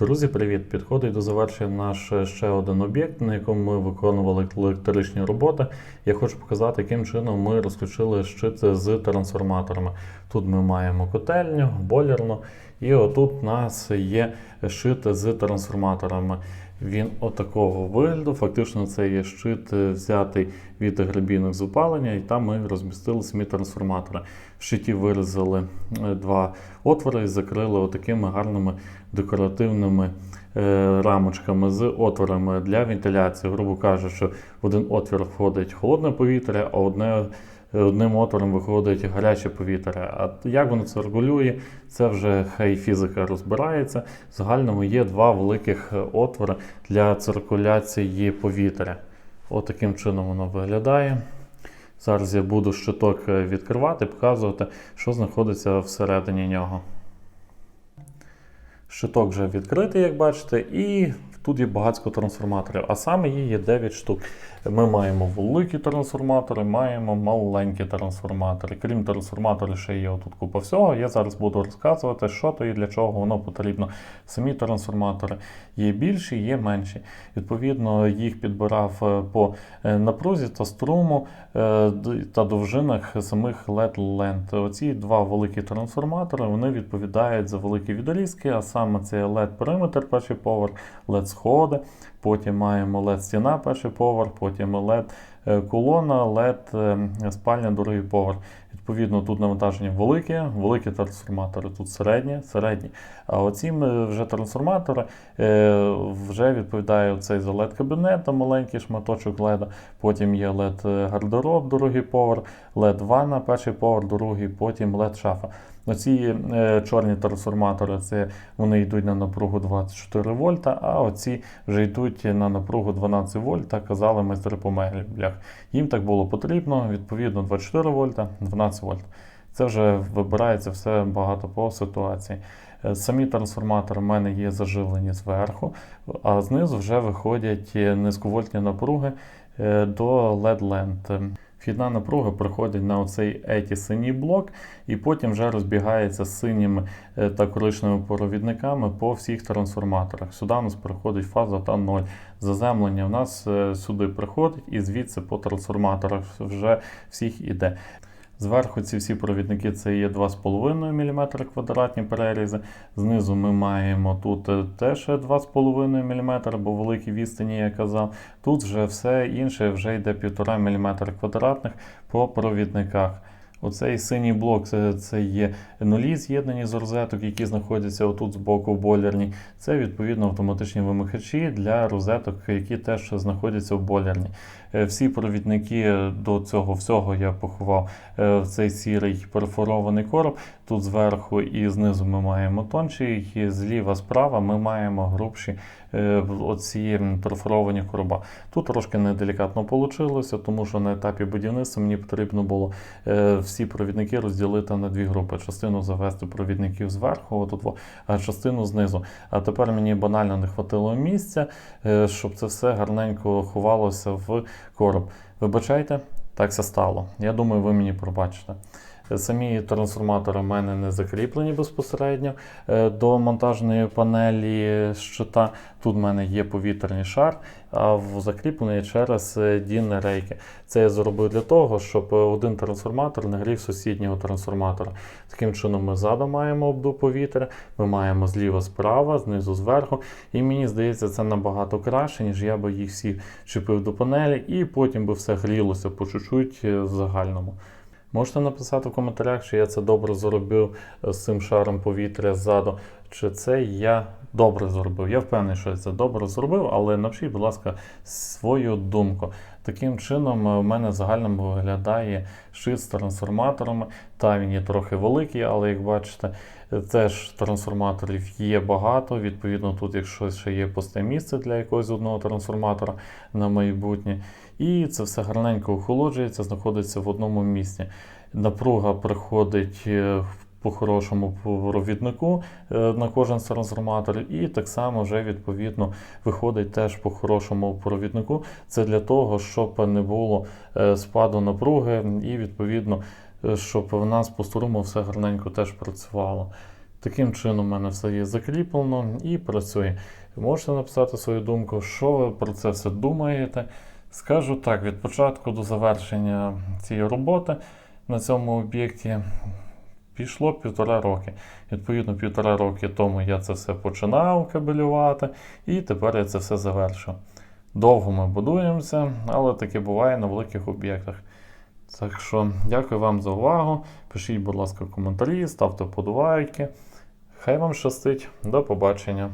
Друзі, привіт! Підходить до завершення наш е, ще один об'єкт, на якому ми виконували електричні роботи. Я хочу показати, яким чином ми розключили щит з трансформаторами. Тут ми маємо котельню, бойлерну, і отут у нас є щит з трансформаторами. Він отакого вигляду. Фактично, це є щит е, взятий від грабінок з опалення, і там ми розмістили самі трансформатори. В щиті вирізали е, два отвори і закрили отакими гарними декоративними е, рамочками з отворами для вентиляції. Грубо кажучи, в один отвір входить холодне повітря, а одне. Одним отвором виходить гаряче повітря. А як воно це регулює, це вже хай фізика розбирається. В загальному є два великих отвори для циркуляції повітря. От таким чином воно виглядає. Зараз я буду щиток відкривати, показувати, що знаходиться всередині нього. Щиток вже відкритий, як бачите, і тут є багатько трансформаторів, а саме її є 9 штук. Ми маємо великі трансформатори, маємо маленькі трансформатори. Крім трансформаторів, ще є тут купа всього. Я зараз буду розказувати, що то і для чого воно потрібно. Самі трансформатори є більші, є менші. Відповідно, їх підбирав е, по е, напрузі та струму е, та довжинах самих led ленд Оці два великі трансформатори вони відповідають за великі відрізки, а саме це led периметр перший поверх, led сходи. Потім маємо led стіна перший поверх, потім led колона, led спальня другий поверх. Відповідно, тут навантаження велике, великі трансформатори, тут середні, середні. А оці вже трансформатори вже відповідає цей за led кабінет, маленький шматочок LED, потім є led гардероб, другий поверх, led ванна, перший поверх, другий, потім led шафа. Оці е, чорні трансформатори це вони йдуть на напругу 24 вольта, а оці вже йдуть на напругу 12 вольт, казали майстри по меблях. Їм так було потрібно, відповідно 24 вольта, 12 вольт. Це вже вибирається все багато по ситуації. Е, самі трансформатори в мене є заживлені зверху, а знизу вже виходять низьковольтні напруги е, до LED-ленд. Вхідна напруга приходить на оцей еті синій блок, і потім вже розбігається з синіми е, та коричневими провідниками по всіх трансформаторах. Сюди у нас приходить фаза та 0. Заземлення в нас е, сюди приходить, і звідси по трансформаторах вже всіх іде. Зверху ці всі провідники це є 2,5 мм квадратні перерізи. Знизу ми маємо тут е, теж 2,5 мм, бо великі відстані, я казав. Тут вже все інше вже йде 1,5 мм квадратних по провідниках. Оцей синій блок це, це є нулі з'єднані з розеток, які знаходяться отут з боку в бойлерні. Це відповідно автоматичні вимикачі для розеток, які теж знаходяться в бойлерні. Е, всі провідники до цього всього я поховав е, в цей сірий перфорований короб. Тут зверху і знизу ми маємо тонші, зліва справа ми маємо грубші е, оці перфоровані короба. Тут трошки неделікатно вийшло, тому що на етапі будівництва мені потрібно було всі провідники розділити на дві групи. Частину завести провідників зверху, отут, а частину знизу. А тепер мені банально не вистачило місця, щоб це все гарненько ховалося в короб. Вибачайте, так це стало. Я думаю, ви мені пробачите. Самі трансформатори в мене не закріплені безпосередньо е, до монтажної панелі щита. Тут в мене є повітряний шар, а закріплений через е, дінне рейки. Це я зробив для того, щоб один трансформатор не грів сусіднього трансформатора. Таким чином, ми ззаду маємо обду повітря, ми маємо зліва справа, знизу зверху. І мені здається, це набагато краще, ніж я би їх всі чіпив до панелі, і потім би все грілося по чуть-чуть е, в загальному. Можете написати в коментарях, чи я це добре зробив е, з цим шаром повітря ззаду, чи це я добре зробив. Я впевнений, що я це добре зробив, але напишіть, будь ласка, свою думку. Таким чином, е, в мене загальному виглядає шит з трансформаторами. Та він є трохи великий, але як бачите, теж трансформаторів є багато. Відповідно, тут, якщо ще є пусте місце для якогось одного трансформатора на майбутнє. І це все гарненько охолоджується, знаходиться в одному місці. Напруга приходить е, по хорошому провіднику е, на кожен трансформатор, і так само вже відповідно виходить теж по хорошому провіднику. Це для того, щоб не було е, спаду напруги, і відповідно, щоб в нас по струму все гарненько теж працювало. Таким чином, у мене все є закріплено і працює. Можете написати свою думку, що ви про це все думаєте. Скажу так, від початку до завершення цієї роботи на цьому об'єкті пішло півтора роки. Відповідно, півтора роки тому я це все починав кабелювати, і тепер я це все завершив. Довго ми будуємося, але таке буває на великих об'єктах. Так що дякую вам за увагу. Пишіть, будь ласка, коментарі, ставте подобайки. Хай вам щастить. До побачення.